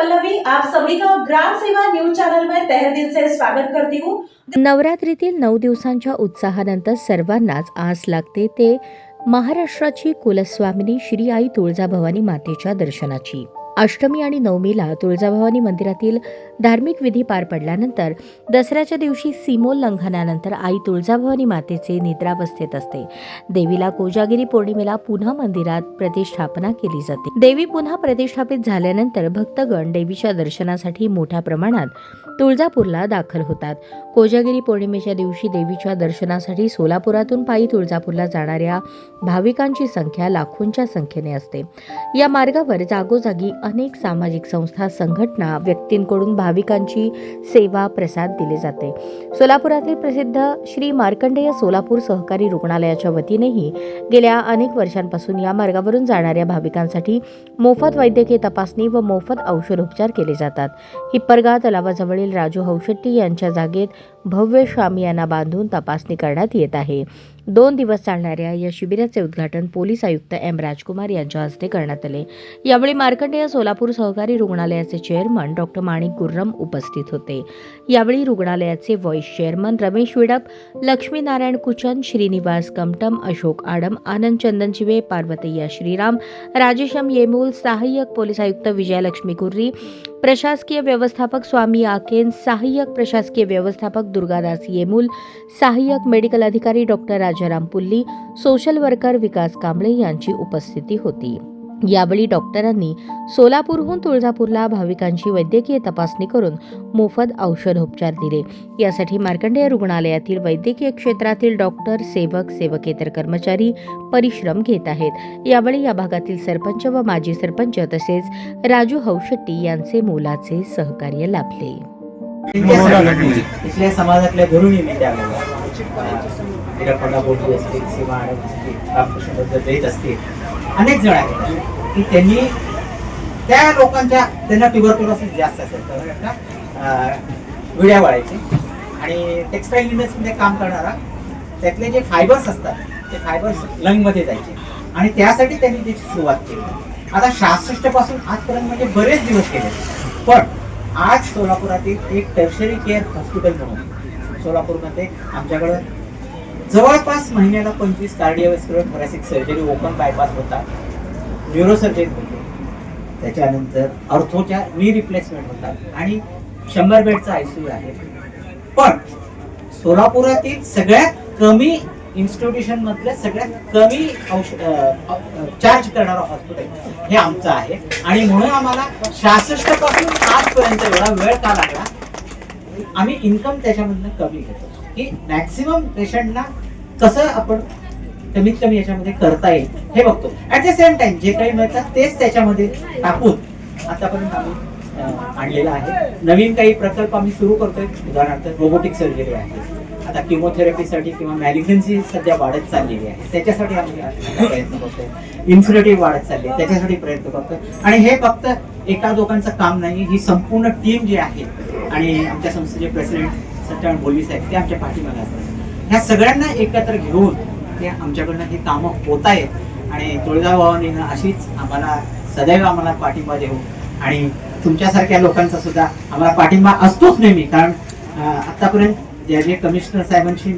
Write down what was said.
पल्लवी आप सभी का ग्राम सेवा न्यूज चैनल में तहे दिल से स्वागत करती हूँ। नवरात्रीतील नऊ दिवसांच्या उत्साहानंतर सर्वांनाच आस लागते ते महाराष्ट्राची कुलस्वामिनी श्री आई तुळजाभवानी मातेच्या दर्शनाची. अष्टमी आणि नवमीला तुळजाभवानी मंदिरातील धार्मिक विधी पार पडल्यानंतर दसऱ्याच्या दिवशी सीमोल्लंघनानंतर आई तुळजाभवानी मातेचे निद्रावस्थेत असते. देवीला कोजागिरी पौर्णिमेला पुन्हा मंदिरात प्रतिष्ठापना केली जाते. देवी पुन्हा प्रतिष्ठापित झाल्यानंतर भक्तगण देवीच्या दर्शनासाठी मोठ्या प्रमाणात तुळजापूरला दाखल होतात. कोजागिरी पौर्णिमेच्या दिवशी देवीच्या दर्शनासाठी सोलापुरातून पायी तुळजापूरला जाणाऱ्या भाविकांची संख्या लाखोंच्या संख्येने असते. या मार्गावर जागोजागी अनेक सामाजिक संस्था संघटना व्यक्तींकडून भाविकांची सेवा प्रसाद दिले जाते. सोलापुरातील प्रसिद्ध श्री मार्कंडेय सोलापूर सहकारी रुग्णालयाच्या वतीनेही गेल्या अनेक वर्षांपासून या मार्गावरून जाणाऱ्या भाविकांसाठी मोफत वैद्यकीय तपासणी व मोफत औषधोपचार केले जातात. हिप्परगा तलावाजवळील राजू हौशेट्टी यांच्या जागेत भव्य शामियाना बांधून तपासणी करण्यात येत आहे. दोन दिवस चालणाऱ्या या शिबिराचे उद्घाटन पोलीस आयुक्त एम राजकुमार यांच्या हस्ते करण्यात आले. यावेळी मार्कंडेय सोलापूर सहकारी रुग्णालयाचे चेअरमन डॉक्टर माणिक गुर्रम उपस्थित होते. यावेळी रुग्णालयाचे व्हाईस चेअरमन रमेश विडप लक्ष्मीनारायण कुचन श्रीनिवास कमटम अशोक आडम आनंद चंदनचिवे पार्वतय्या श्रीराम राजेशम येमूल सहाय्यक पोलीस आयुक्त विजयलक्ष्मी कुर्री प्रशासकीय व्यवस्थापक स्वामी आकेन सहाय्यक प्रशासकीय व्यवस्थापक दुर्गादास येमूल सहाय्यक मेडिकल अधिकारी doctor Rajaram Pulli social worker Vikas Kamble यांची उपस्थिती होती. यावेळी डॉक्टरांनी सोलापूरहून तुळजापूरला भाविकांची वैद्यकीय तपासणी करून मोफत औषधोपचार दिले. यासाठी मार्कंडेय रुग्णालयातील वैद्यकीय क्षेत्रातील डॉक्टर सेवक सेवकेतर कर्मचारी परिश्रम घेत आहेत. यावेळी या भागातील सरपंच व माजी सरपंच तसेच राजू हौशेट्टी यांचे मोलाचे सहकार्य लाभले. समाजातल्या धरुणी बोलली असतील सीमा आडम असतील रामकृष्ण देत असतील अनेक जण आहेत. की त्यांनी त्या लोकांच्या त्यांना ट्युबरक्युलोसिस जास्त असेल तर त्यांना, विड्या वाळायचे आणि टेक्सटाईल इंडस्ट्रीमध्ये काम करणारा त्यातले जे फायबर्स असतात ते फायबर्स लंगमध्ये जायचे. आणि त्यासाठी त्यांनी त्याची सुरुवात केली. आता सहासष्टपासून आजपर्यंत म्हणजे बरेच दिवस गेले. पण आज सोलापुरातील एक टर्शरी केअर हॉस्पिटल म्हणून सोलापूरमध्ये आमच्याकडं जवळपास महिन्याला पंचवीस cardiovascular thoracic surgery open bypass होतात न्युरोसर्जरी होते. त्याच्यानंतर अर्थोच्या नी रिप्लेसमेंट होतात आणि शंभर बेडचा आयसीयू आहे. पण सोलापुरातील सगळ्यात कमी इन्स्टिट्यूशन मधलं सगळ्यात कमी औषध चार्ज करणारं हॉस्पिटल हे आमचं आहे. आणि म्हणून आम्हाला सहासष्टपासून आजपर्यंत एवढा वेळ का लागला? आम्ही इन्कम त्याच्यामधनं कमी घेतो. की मॅक्सिमम पेशंटला कसं आपण कमीत कमी याच्यामध्ये करता येईल हे बघतो. ऍट द सेम टाइम जे काही मिळतात तेच त्याच्यामध्ये टाकून आतापर्यंत आम्ही आणलेलं आहे. नवीन काही प्रकल्प आम्ही सुरू करतोय. उदाहरणार्थ रोबोटिक सर्जरी आहे. आता किमोथेरपीसाठी किंवा मॅलिग्नन्सी सध्या वाढत चाललेली आहे. त्याच्यासाठी आम्ही प्रयत्न करतोय. इन्सुलेटिव्ह वाढत चालली आहे. त्याच्यासाठी प्रयत्न करतोय. आणि हे फक्त एका दोघांचं काम नाही ही संपूर्ण टीम जी आहे आणि आमच्या संस्थेचे प्रेसिडेंट सत्यनारायण पोलीस आहेत ते आमच्या पाठीमागे असतात. ह्या सगळ्यांना एकत्र घेऊन ते आमच्याकडनं ही कामं होत आहेत. आणि तुळजाभवानीनं अशीच आम्हाला सदैव आम्हाला पाठिंबा देऊ आणि तुमच्यासारख्या लोकांचा सुद्धा आम्हाला पाठिंबा असतोच नेहमी. कारण आत्तापर्यंत आतापर्यंत जे जे कमिशनर साहेबांशी